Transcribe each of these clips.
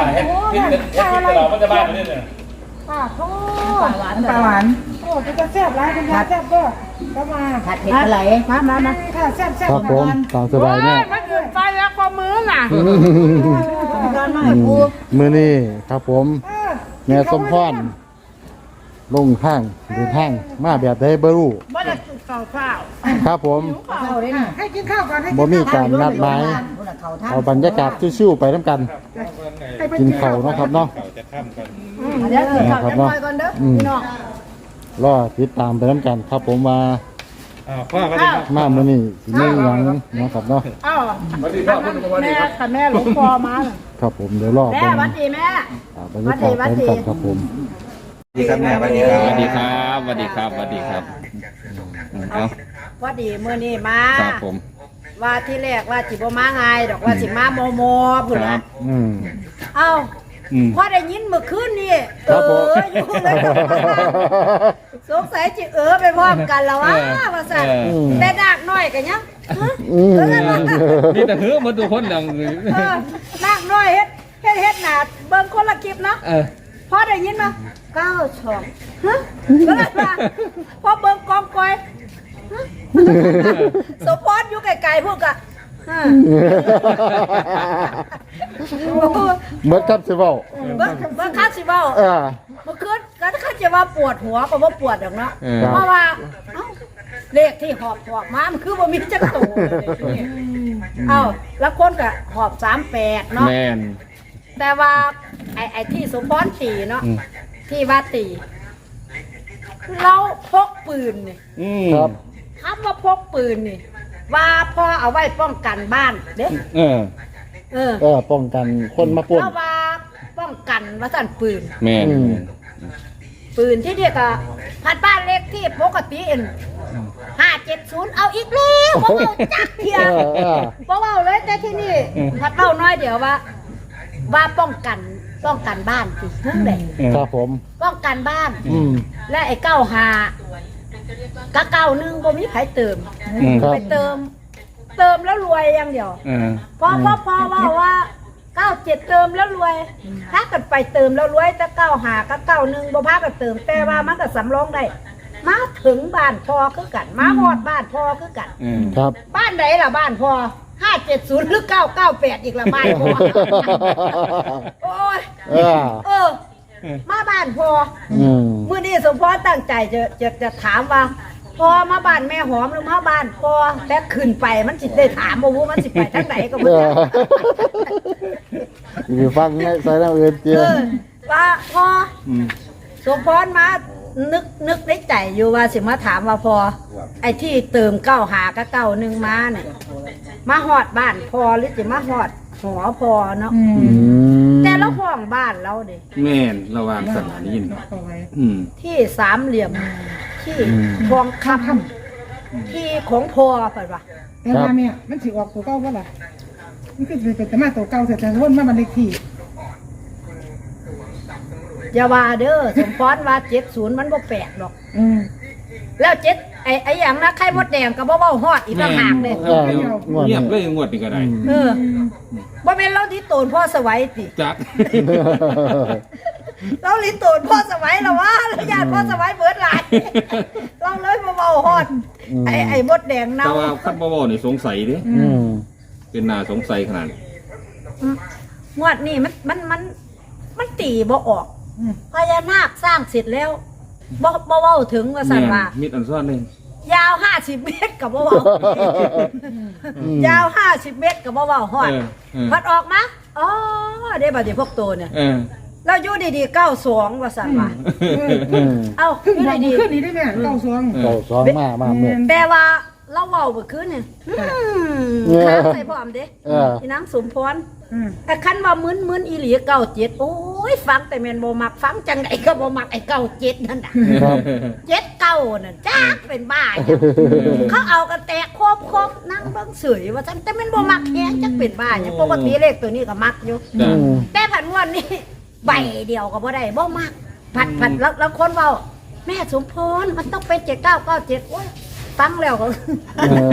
ยังข้าวตลาดเฮ็ดเฮ็ดเฮ็ดเฮ็ดตลาดมันจะบ้านนี่เนี่ยป้าโทปลาษหวานปลาหวานโอ้จะแซ่บร้ายคุณยายแซ่บก็ก็มาผัดเผ็ดอะไรมามามาค่ะแซ่บแซ่บครับผมตามสบายแม่มันอื่นไปแล้วก็มือน่ะตอนมาให้ปูมือนี้ครับผม แม่สมพร ลงทางเดินทางมาแบบได้บรู้บ่ได้กินข้าวเปล่าครับผมเข้าได้น่ะให้กินข้าวก่อนให้บ่มีการนัดหมายเขาทำเอาบรรยากาศชิวๆไปน้ำกัน กินข้าวเนาะครับเนาะจะข้ามกันเดี๋ยวกินข้าวจะปล่อยก่อนเด้อพี่น้องรอติดตามไปน้ำกันครับผมมาอ่าพ่อก็ได้ครับมามื้อนี้สิมีหยังเนาะครับเนาะอ้าวสวัสดีครับคุณสวัสดีแม่ครับค่ะแม่หลวงพ่อมาครับผมเดี๋ยวรอแม่เบิ่งหวัดดีแม่อ่าบรรยากาศไปน้ำกันครับผม สวัสดีครับแม่สวัสดีครับสวัสดีครับสวัสดีครับสวัสดีครับเอาหว่าดีมื้อนี้มา ครับผม ว่าที่แรกว่าสิบ่มาง่ายดอกว่าสิมาโมโมพุ่นครัล่ะบ อืม เอ้าอืม พอได้ยินเมื่อคืนนี่ครับเอผม ออยู่เลยสงสัยจิเออไปพร้อมกันแล้วว่าว่าซั่นเออ แต่ดากน้อยก็ยังฮะอืมนี่แต่เฮือมาดูคนดังเลยเออดากน้อยเฮ็ดเฮ็ดเฮ็ดหน้าเบิ่งคนละคลิปเนาะ เออ พอได้ยินมาเก้าช่องฮะก็เลยว่าพอเบิ่งกองกอยฮะสมพรอยู่ไกลๆพวกอะฮะเมื่อครับสิเว้าเบิ่งเบิ่งคัดสิเว้าเอ่า เมื่อคืนก็ถ้าจะว่าปวดหัวก็ว่าปวดดอกเนาะเออ เพราะว่าเอ้าเลขที่หอบหอบมามันคือบ่มีจักตัวเลยเอ้าแล้วคนก็หอบ38เนาะแมน แต่ว่าไอ้ไอ้ที่สมพรตีเนาะอืม ที่ว่าตี เราพกปืนนี่อืมครับ คำว่าพกปืนนี่ ว่าพ่อเอาไว้ป้องกันบ้านเด้เออเออเออป้องกันคนมาป่วน เพราะว่าป้องกันว่าสั่นปืน แมนอืม ปืนที่เรียกอะพันบ้านเล็กที่ปกติเอ็นห้าเจ็ดศูนย์เอาอีกแล้วเพราะว่าจักเทียเออเออเพราะว่าเลยแต่ที่นี่พัดเล่าน้อยเดี๋ยวว่า ว่าป้องกันป้องกันบ้านสิทั้งเด็กครับผม ป้องกันบ้าน อืม และไอ้เก้าหาก็เก้าหนึ่งบ่มีไผเติมอืมครับ ไปเติม เติมแล้วรวยอย่างเดียวเออพอพอพอว่าว่าเก้าเจ็ดเติมแล้วรวย ถ้าเกิดไปเติมแล้วรวยแต่เก้าหาก็เก้าหนึ่งบ่พากันเติมแต่ว่ามันก็สำรองได้มาถึงบ้านพอคือกันมาหอดบ้านพอคือกันเออครับ บ้านไหนล่ะบ้านพอ ห้าเจ็ดศูนย์หรือเก้าเก้าแปดอีกละบ้านพอโอ้ยเออเออ มาบ้านพออืมมื่อนี้สมพรตั้งใจจะจะจะถามว่าพอมาบ้านแม่หอมหรือมาบ้านพอแต่ขึ้นไปมันสิได้ถามบ่ว่ามันสิไปทางไหนก็เอบ่อรู้อยู่ฟังไงใส่แล้วเอื่นเจียเออว่าพออืมสมพรมา นึกนึกในใจอยู่ว่าสิมาถามว่าพอ ไอ้ที่เติมเก้าหากับเก้าหนึ่งมาเนี่ยมาหอดบ้านพอหรือสิมาหอดหอพอเนาะอืมแต่ละห้องบ้านเราเด้แมนระหว่างสนามยินอืม ที่สามเหลี่ยมที่ทองคำที่ของพอเปิดว่าแต่ว่าแม่มันสิออกตัวเก่าบ่ล่ะมันคือสิเป็นแต่มาตัวเก่าแต่แต่วนมาบันเลขที่ อย่าว่าเด้อสมพรว่าเจ็ดศูนย์มันบ่แปลกหรอก อืมแล้วเจ็ดไอ้ไอ้อย่างนะไข่มดแดงก็บ่เว้าฮอดอีกต่างหากเลยเออเงียบเลยงวดนี่ก็ได้เออบ่แม่นเราที่โตนพ่อสวัยติจักเราลิ้นโตนพ่อสวัยแล้วว่าแล้วญาติพ่อสวัยเบิดหลายเราเลยบ่เว้าฮอดไอ้ไอ้มดแดงแต่เน่าว่าคันบ่บ่นี่สงสัยเด้อืมเป็นน่าสงสัยขนาด งวดนี้มันมันมันมันตีบ่ออก พญานาคสร้างเสร็จแล้วบ่บ่เว้าถึงว่าซั่นว่ามิดอันซ่อนเลยยาว50เมตรก็บ่เว้ายาว50เมตรก็บ่เว้าฮอดเออเออพัดออกมาอ๋อได้บัดนี้พวกตัวเนี่ยเออเราอยู่ดีๆเก้าสองว่าสั่นว่าอืมเอ้าอขึ้นยู่มาดีขึ้นนี้ได้แม่เก้าสองเก่าสองมามาเมื่อๆแต่ว่าเราเว้าเมื่อคืนเนี่ยอืมเออข้างใส่พร้อมเด้เออพี่นางสมพรอืมแต่คันว่ามึนมึนๆอีหลีเก้าเจ็ดโอ้ ยฟังแต่แม่นบ่มักฟังจังไดก็บ่มักไอ้เก้าเจ็ดนั่นน่ะครับ เจ็ดเก้านั่นจักเป็นบ้าหยังเขาเอากันแตกโคบโคบนั่งเบิ่งเสยว่าซั่นแต่แม่นบ่มักแฮงจักเป็นบ้าหยังปกติเลขตัวนี้ก็มักอยู่จ้ะอืม แต่ผันงวันนี้ใบเดียวก็บ่ได้บ่มากผัดผัดแล้วแล้วคนเว้าแม่สมพรมันต้องเป็นเจ็ดเก้าเก้าเจ็ดโอ้ยฟังแล้วก็เออ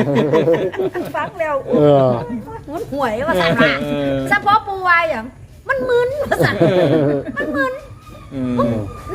ฟังแล้วเออหมุนหวยว่าสั่นว่าเฉพาะปูวายอย่าง มันมึนว่าสั่นมันมึนอืม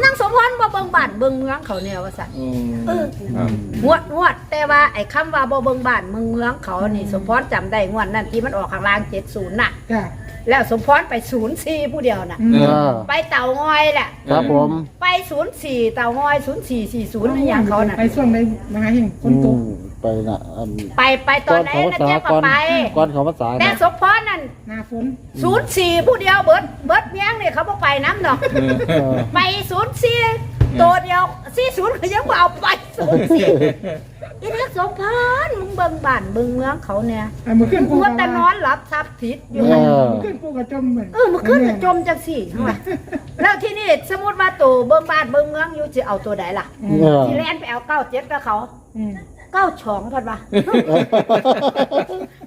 นั่งสมพรบ่เบิ่งบ้านเบิ่งเมืองเขาเนี่ยว่าสั่นอืมเออครับงวดงวดแต่ว่าไอ้คำว่าบ่เบิ่งบ้านเมืองเมืองเขานี่สมพรจำได้งวดนั้นที่มันออกข้างล่าง70น่ะ จ้ะแล้วสมพรไป04ผู้เดียวน่ะ อืมเออไปเต่างอยแหละ ครับผม ไป04เต่างอย0440นั่นอย่างเขาน่ะ ไปช่วงในมหาเฮงฝนตก อืม ไปนะอันไปไปตอนไหนเขานะภาษาเจ๊ก็ก่อนไปก่อนเขาภาษาแต่นะสมพรนั่นหน้าฝนศูนย์สี่ผู้เดียวเบิดเบิดเมียงเนี่ยเขาบ่ไปน้ำดอกเออไปศูนย์สี่ตัวเดียวสี่ศูนย์เขายังบ่เอาไปศูนย์สี่อีนักสมพรมึงเบิ่งบ้านเบิ่งเมืองเขาเนี่ยอะมือขึ้นปูกูกับแต่นอนหลับทับทิศอยู่เออมือขึ้นปูกับจมเหมือนเออมันขึ้นจะจมจังสี่ว่ะแล้วที่นี่สมมติว่าตัวเบิ่งบ้านเบิ่งเมืองอยู่จะเอาตัวใดล่ะเออที่แล่นไปเอาเก้าเจ็ดกับเขาอืม เก้าฉองพันวะ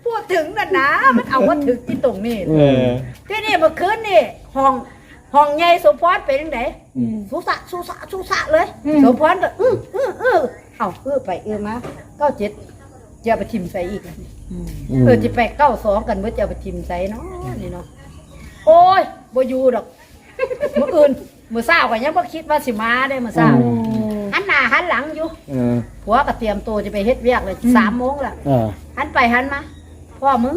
พูดถึงน่ะนะมันเอาว่าถึงที่ตรงนี้เออ ที่นี่เมื่อคืนนี่ห้องห้องใหญ่สมพรเป็นยังไงอืม สุสะสุสะสุสะเลยสมพรก็อื้ออื้ออื้อเอาเออไปเออมาเก้าเจ็ดจะเอาไปทิมใส่อีกเออจะไปเก้าสองกันเมื่อจะเอาไปทิมใส่เนาะนี่เนาะโอ้ยบ่อยู่ดอกเมื่ออื่นเมื่อเช้าก็ยังบ่คิดว่าสิมาได้เมื่อเช้าหันห น้าหันหลังอยู่เออผัวก็เตรียมตัวจะไปเฮ็ดเวียกเลยสามโมงละเออ หันไปหันมาพ่อมึง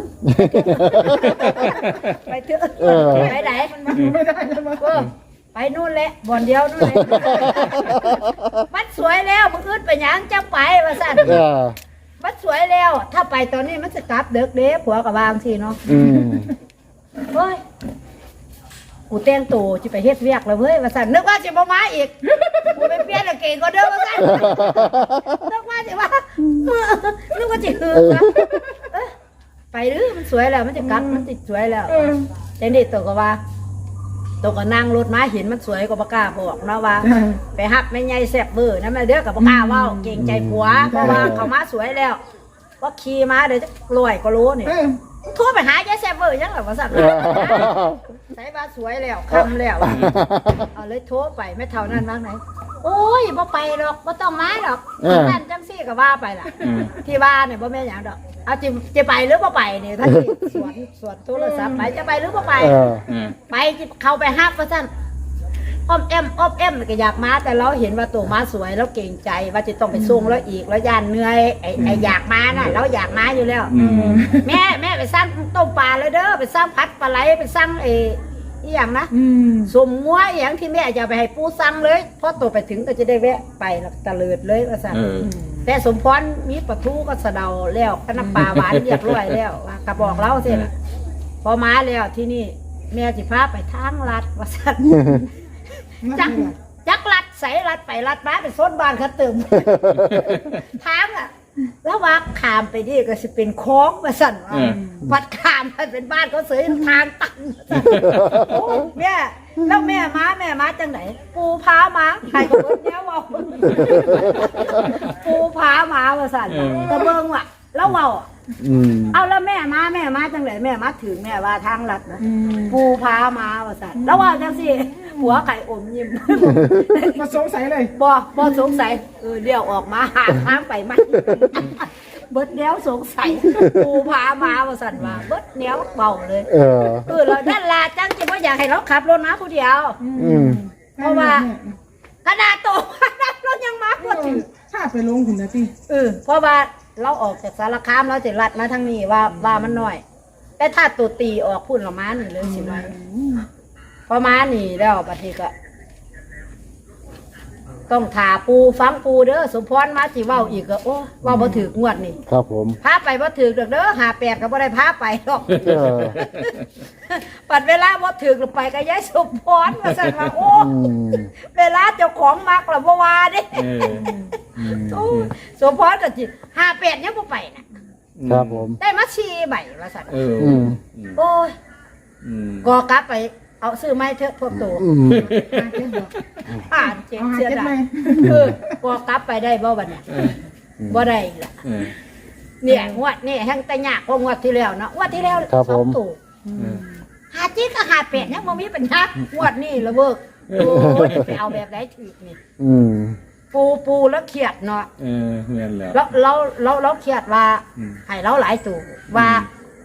ไปเถอะเออ ไปไหนไม่ได้แล้วมั้งเออไปนู่นแหละบ่อนเดียวนู่นแหละมันสวยแล้วมึงขึ้นไปหยังจะไปว่าสั่นเออมันสวยแล้ว ถ้าไปตอนนี้มันจะกลับเด็กเด้ผัวกับวางสิเนาะอืมเฮ้ยกูแต่งตัวจะไปเฮ็ดเวียกแล้วเว้ยว่าสั่นนึกว่าสิบ่มาอีก กูไปเปลี่ยนกางเกงก็เด้อว่าสั่นนึกว่าสิว่านึกว่าสิคือนะเอ้ยไปหรือมันสวยแล้วมันจะกลับมันติดสวยแล้วเออแต่นี่ตัวก็ว่าตัวก็นั่งรถมาเห็นมันสวยก็บ่กล้าบอกนะว่า ไปฮับไม่ใหญ่แซ่บเบอร์นั่นมาเด้อกับบ่กล้าเว้าเก่งใจผัวเพราะว่าเขามาสวยแล้วว่าขี่มาเดี๋ยวจะรวยก็รู้นี่เออโทรไปหายายแซ่บเบอร์ยังหรอว่าสั่นเออใส่ว่าสวยแล้วคำแล้วเอาเลยโทรไปไม่เท่านั้นมากไหน โอ้ยบ่ไปหรอกบ่ต้องมาหรอกเออ นั่นจังซี่ก็ว่าไปล่ะ อืม ที่ว่าเนี่ยบ่แม่นหยังดอก เอาจิจะไปหรือบ่ไปนี่ท่านนี่สวนสวนโทรศัพท์ไปจะไปหรือบ่ไป เออ อืม ไปจิเข้าไปฮับว่าซั่นอ้อมแอมอ้อมแอมก็อยากมา แต่เราเห็นว่าตัวมาสวยแล้วเก่งใจว่าจะต้องไปส่งแล้วอีกแล้วย่านเหนื่อยไอ้ไอ้อยากมาน่ะเราอยากมาอยู่แล้ว อืม แม่แม่ไปสร้างต้มปลาเลยเด้อไปสร้างพัดปลาไหลไปสร้างเอ อหย่างนะอืมสมมัวอหย่างที่แม่จะไปให้ปูสั่งเลยพอตัวไปถึงก็จะได้แวะไปแล้วตะเลิดเลยว่าสั่นเออ แต่สมพรมีปลาทูก็สะเดาแล้วก็น้ำปลาหวานเรียบร้อยแล้วว่ากระบอกเล่าเสร็จพอมาแล้วที่นี่แม่จิพาไปทางลัดว่าสั่น จักจักลัดใส่ลัดไปลัดมาเป็นส้นบานเขาเติมทางอะ แล้วว่าขามไปนี่ก็จะเป็นโค้งมาสั่นว่าเออ วัดขามมันเป็นบ้านเขาเสยทางตันโอ้แม่แล้วแม่มาแม่มาจังไหน ปูพามาใครก็รถเนี้ยเว่าปูพามามาสั่นตะเบิงว่ะ แล้วเว่าอืมเอาแล้วแม่มาแม่มาจังไหนแม่มาถึงแม่ว่าทางลัดนะอืมปูพามาว่าสั่นแล้วว่าจังสิ หัวไข่อมยิ้ม มาสงสัยเลยบ่บ่สงสัยเออเดี๋ยวออกมาหาทางไปไหมเบิดแนวสงสัยปูพามาว่าสั่นว่าเบิดแนวเบาเลยเออ เออแล้วนั่นล่ะจังจิว่าอยากให้เราขับรถมาผู้เดียว อืม เพราะว่า ขนาดโตขนาดรถยังมาพอถึงถ้าไปลงถึงนะพี่เออเพราะว่าเราออกจากสารคามเราจะลัดมาทางนี้ว่าว่ามันน้อย แต่ถ้าตัวตีออกพุ่นละมานี่เลยสิว่าพอมานี่แล้วบัดนี้ก็ ต้องถาปูฟังปูเด้อสมพรมาสิเว้าอีกก็โอ้เว่าบ่ถือกงวดนี่ครับผม พาไปบ่ถือกดอกเด้อหาแปดก็บ่ได้พาไปหรอก เออ ปัดเวลาบ่ถือกแล้วไปก็ยายสมพรว่าซั่นว่าโอ้อืม เวลาเจ้าของมักล่ะบ่ว่าเด้เอออืมโอ้สมพรก็สิหาแปดยังบ่ไปน่ะครับผม ได้มาชีใบว่าซั่นเอออืม โอ้ยอืมก็กลับไป เอาซื้อไม้เถอะพวกโตอืมผ่านเจ็บเอาหาเสียเจ็ดดาไหมยเออก็กลับไปได้บ่บัดเนี่ยบ่ได้อีกล่ะเออ เนี่ยงวดนี่แห่งแต่ยากกว่างวดที่แล้วเนาะงวดที่แล้วครับสอผงมตู่เออหาจี้ก็หาเป็ดยังบ่มีปัญหางวดนี่ละเบิกโอ้ยไปเอาแบบไหนถูกนี่อืม ปูปูแล้วเครียดเนาะ เออเมียนแล้วเราเราเราเราเครียดว่าอืมให้เราหลายตู่ว่า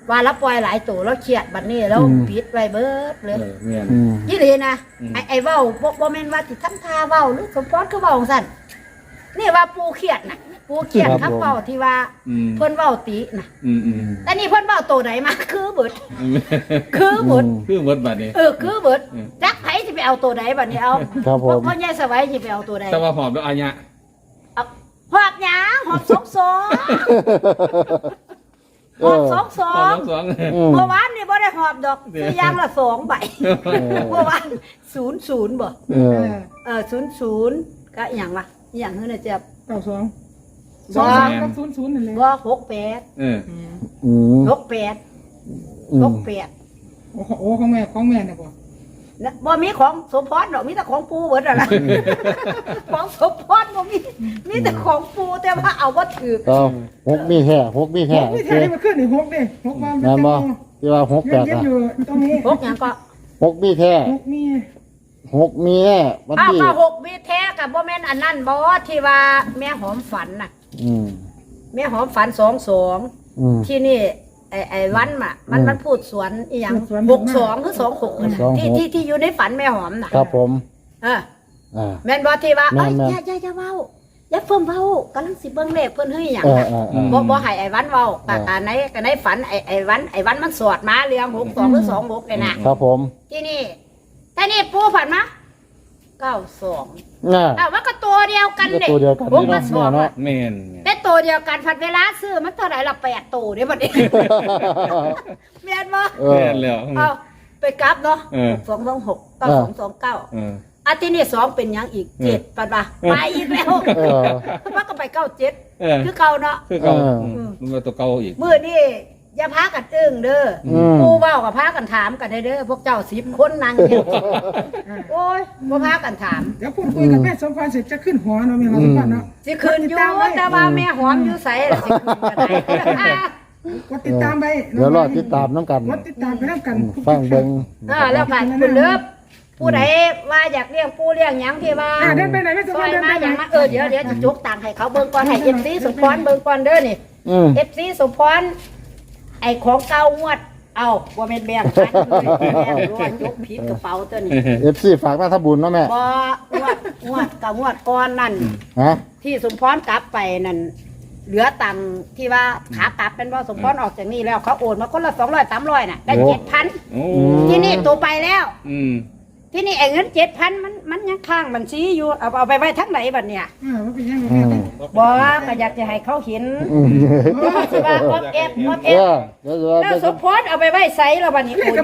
ว่าเราปล่อยหลายตู่เราเครียดบัดนี้เราปิดไว้เบิดเลย เออเมียนอืม ยี่หลีนะอืม ไอ้ไอ้เว้าบ่บ่แม่นว่าสิทำท่าเว้าหรือสมพรคือเว้าสั่นนี่ว่าปูเครียดน่ะปูเครียดคำเว้าที่ว่าอืมเพิ่นเว้าติน่ะอืมอืมแต่นี่เพิ่นเว้าตัวไหนมา คือเบิดคือเบิดคือหมดบัดนี้ เออคือเบิดอืม จักไผสิไปเอาตัวไหนบัดนี้เอาครับผม พ่อใหญ่สวัยสิไปเอาตัวใดแต่ว่าหอมแล้วอันเนี้ยเอาหอบหยังหอบสองสอง หอบสองสหออมงทั้งสอง อืม เมื่อวานนี่บ่ได้หอบดอกเดี๋ยว ซื้อยางละสองใบเออเมื่อวานศูนย์ศูนย์บ่เออ เออศูนย์ศูนย์ก็อหย่างวะอหย่างเฮ้ยนะเจ็บเก้าสองสบ่องสองกับศูนย์ศูนย์นั่นเลยบ่หกแปดเอออืมหกแปดอืหมกแปดโอ้โหโอ้ของแม่ของแม่เนี่ยบ่นะ บ่มีของสมพรดอกมีแต่ของปูเบิดอะนะของสมพรบ่มีมีแต่ของปูแต่ว่าเอาบ่ถือเอาหกมีแค่หกมีหแค่กโอนี่เคแท้นี่มันขึ้นนี่หกเด้หกมาแม่นบ่ที่ว่าหกเย็แปนดเย็นนะอยู่ตรงนี้หกหยังก็หกมีแค่หกมีหกมีแน่วันอ้าวที่ก็หกมีแท้กับบ่แม่นอันนั้นบ่ที่ว่าแม่หอมฝันน่ะ อืมแม่หอมฝันสองสองอืมที่นี่ ไอ้ไอ้วันน่ะ มันอืมมันพูดสวนอีหยังหกสองหรือสองหกน่ะสองหก ที่ที่ที่อยู่ในฝันแม่หอมน่ะครับผมเอออ่า แม่นบ่ที่ว่าแม่เอ้ยนแม่นอย่าอย่าอย่าเว้าอย่าเพิ่มเว้ากำลังสิเบิ่งเลขเพิ่นเฮ้ยหยังเออน่ะเออเออ บ่บ่ให้ไอ้วันเว้าก็เอออันไหนก็ในฝันไอ้ไอ้วันไอ้วันมันสวดมาเรื่องหกสองหรือสองหกเลยน่ะครับผมที่นี่แต่นี่ปูฝันมาเก้าสองน่า อ้าวมันก็ตัวเดียวกันก็เด็ตัวเดียวกันหกนี่กับสองเนาะ อะเมียนเมียนแต่ตัวเดียวกันผัดเวลาซื้อมันเท่าไหร่ละแปดตัวเด้บัดนี้แม่นบ่เอเมีอยนแล้ว เอาไปกลับเนาะเออ สองสองหกเก้าสองสองเก้าเออ อาทิตย์นี้สองเป็นหยังอีกเจ็ดปัดบ่าไปอีกแล้วเออมันก็ไปเก้าเจ็ดเออคือเก่าเนาะ คือเก่าเออ อืมมันก็ตัวเก่าอีกมื้อนี้ อย่าพากันอึ้งเด้อออืมผู้เว้ากับพากันถามกันเด้อพวกเจ้าสิบคนนั่งอยู่โอ้ยบ่พากันถามเดี๋ยวพูดคุยกับแม่สมพรเสร็จจะขึ้นหัวเนาะแม่สมพรเนาะสิคืนอยู่แต่ว่าแม่หอมอยู่ไสล่ะสิคืนกันได้กดติดตามไปเดี๋ยวรอติดตามน้ำกัน กดติดตามไปน้ำกันฟังเบิงเออแล้วกันคุณเลิฟผู้ใดว่าอยากเลี้ยงปูเลี้ยงหยังที่ว่า อ่าเดินไปไหนแม่สมซพอรยเดินมาไปอไหนย่างมาเออเดี๋ยวเดี๋ยวจะจกตังค์ให้เขาเบิ่งก่อนให้เอฟซีสมพรเบิ่งก่อนเด้อนี่อืมเอฟซีสมพร ไอ้ของเก่างวด เอาว่าเป็นแบงค์พันเลยแบงค์ร้อนยกผิดกระเป๋าตัวนี้เอฟซีฝากมาทำบุญเนาะแม่บ่งวดงวดกับงวดก่อนนั่น ฮะที่สมพรกลับไปนั่นเหลือตังค์ที่ว่าขากลับเป็นว่าสมพรออกจากนี่แล้วเขาโอนมาคนละสองร้อยสามร้อยน่ะได้เจ็ดพันโอ้ ที่นี่ตัวไปแล้ว อืม ที่นี่ไอ้เงินเจ็ดพันมันมันยังค้างบัญชีอยู่เอาเอาไปไว้ทั้งไหนบัดเนี่ยอ่าว่าเป็นยังไงอืม บอกว่าก็อยากจะให้เขาเห็นอืมว่าสิว่าออฟเอฟออฟเอเอฟอเดี๋ยวแล้วเดี๋ยวสมพรเอาไปไว้ไซแล้วบัดนี้โอนเออยู่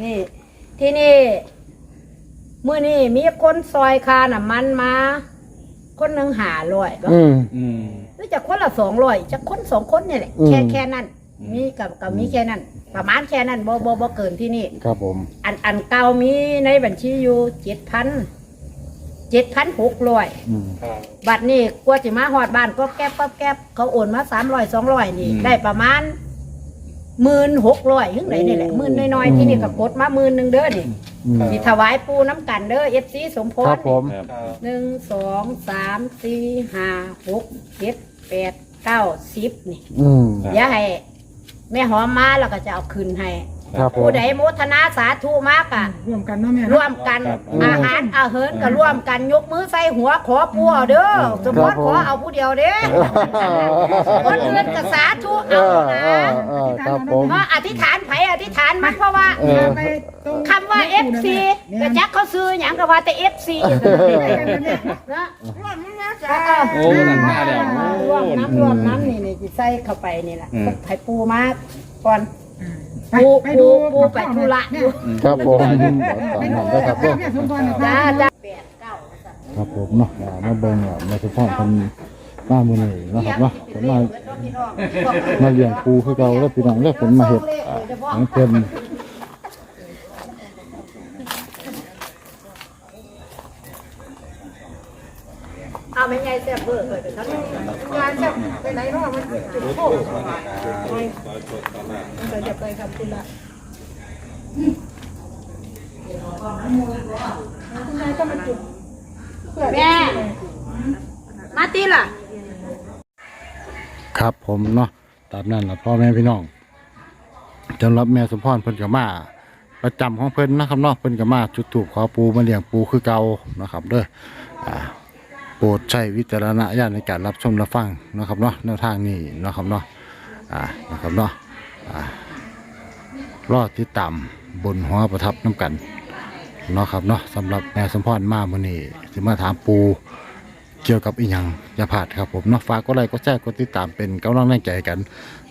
อนี่ ที่นี่มื้อนี้มีคนซอยคาน้ำมันมา คนหนึงหาร้อยอืม อืม หรือจะคนละสองร้อยจะคนสองคนนี่แหละอืม แค่แค่นั้นอื มมีกับกับมีแค่นั้น ประมาณแค่นั้นบ่บ่บ่เกินที่นี่ ครับผม อันอันเก่ามีในบัญชีอยู่เจ็ดพันเจ็ดพันหกร้อยอืมบัตรนี่กลัวจะมาหอดบ้านก็แก๊บก็แก๊บเขาโอนมาสามร้อยสองร้อยนี่ อืม ได้ประมาณหมื่นหกร้อยถึงไหนนี่แหละหมื่นน้อยๆที่นี่ก็กดมาหมื่นหนึ่งเด้อนี่อืมมีถวายปูน้ำกันเด้อเอฟซีสมพครัรบผมครับหนึ่งสองสามสี่ห้าหกเจ็ดแปดเก้าสิบนี่ อืม อย่าให้ แม่หอมมาแล้วก็จะเอาคืนให้ ครับผม ผู้ใดโมทนาสาธุมากอะ ร่วมกันเนาะแม่ร่วมกันครับ อาหารอาเหินก็ร่วมกันยกมือใส่หัวขอปูเอาเด้อสมมติขอเอาผู้เดียวเด้อคนอื่นก็สาธุเอเอาอเอนะอเออครับผม เพราะอธิษฐานไผอธิษฐานมันเพราะว่าเออ ไปตรงคำว่า FC กระจักเขาซื้อหยังก็ว่าแต่ FC นะโอ้นั่นมาแล้วรวมน้ำรวมน้ำนี่นี่สิใส่เข้าไปนี่แหละอืม ไผปูมาก่อน ไปปูไปปูดูปูไปธุระอยู่ครับผมตามไปนั้ดูนนะครับเด้อแม่สมพรเนี่ยจ้าจ้าแปดเก้าครับผมเนาะอ่ามาเบิ่งอะมาสุพรเป็นมามื้อนี้นะครับเนาะผมมา มาเลี้ยงปูคือเก่าแล้วพี่น้องแล้วผมมาเฮ็ดอ่าของเพิ่น เอาไม่ไงแซ่บเบอร์เลยไปทั้งงานจะไปไหนเนาะมันจุดโค้งเราจะไปทำธุระคุณนายก็มาจุดแม่มาตีล่ะ ครับผมเนาะตามนั้นละพ่อแม่พี่น้องสำรับแม่สมพรเพิ่นก็มาประจำของเพิ่นนะครับเนาะเพิ่นก็มาจุดถูกขอปูมาเลี้ยงปูคือเก่านะครับเด้ออ่า โปรดใช้วิจารณญาณในการรับชมรับฟังนะครับเนาะแนวทางนี้นะครับเนาะอ่านะครับเนาะอ่ารอติดตามบนหัวประทับน้ำกันเนาะครับเนาะสำหรับแม่สมพรมามื้อนี้สิมาถามปูเกี่ยวกับอีหยังอย่าพลาดครับผมเนาะฝากกดไลค์กดแชร์กดติดตามเป็นกำลังแรงใจกัน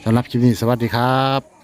สำหรับคลิปนี้สวัสดีครับ